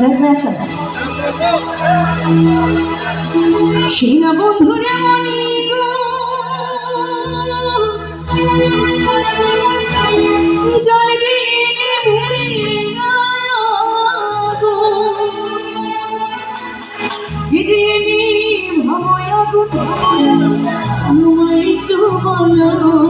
বাজার হয়ে আসা। সেনা বন্ধুরে মনি জল দিলি ভবয়া গুণ তোমায় একটু বলো।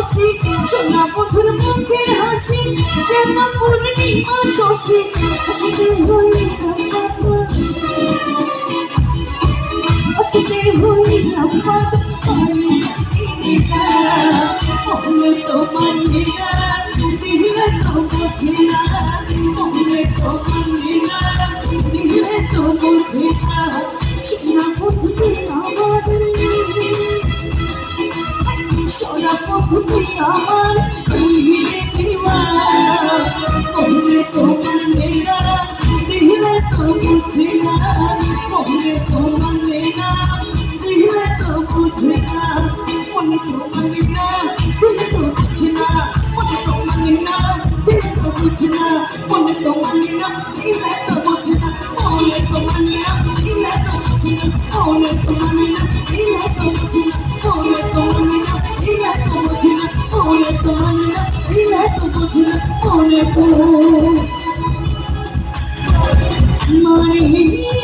খুশি সোনা মধুর মুখের হাসি যেন পূর্ণিমা শশী? হাসিতে হই হাসিতে হই রামপাত মনে তো মানে Money,